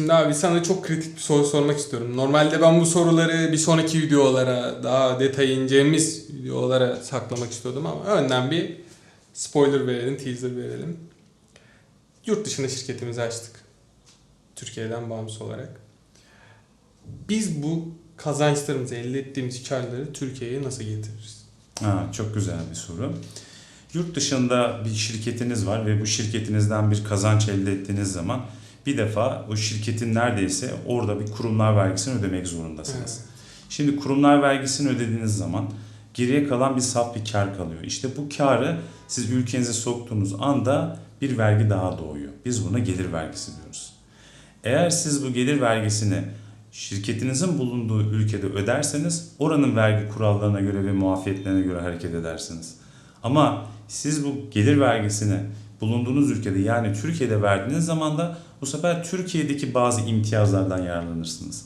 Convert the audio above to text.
Şimdi abi sana çok kritik bir soru sormak istiyorum. Normalde ben bu soruları bir sonraki videolara, daha detay ineceğimiz videolara saklamak istiyordum ama önden bir spoiler verelim, teaser verelim. Yurt dışında şirketimizi açtık. Türkiye'den bağımsız olarak. Biz bu kazançlarımızı, elde ettiğimiz karları Türkiye'ye nasıl getiririz? Ha, çok güzel bir soru. Yurt dışında bir şirketiniz var ve bu şirketinizden bir kazanç elde ettiğiniz zaman bir defa o şirketin neredeyse orada bir kurumlar vergisini ödemek zorundasınız. Şimdi kurumlar vergisini ödediğiniz zaman geriye kalan bir saf bir kar kalıyor. İşte bu karı siz ülkenize soktuğunuz anda bir vergi daha doğuyor. Biz buna gelir vergisi diyoruz. Eğer siz bu gelir vergisini şirketinizin bulunduğu ülkede öderseniz oranın vergi kurallarına göre ve muafiyetlerine göre hareket edersiniz. Ama siz bu gelir vergisini bulunduğunuz ülkede yani Türkiye'de verdiğiniz zaman da bu sefer Türkiye'deki bazı imtiyazlardan yararlanırsınız.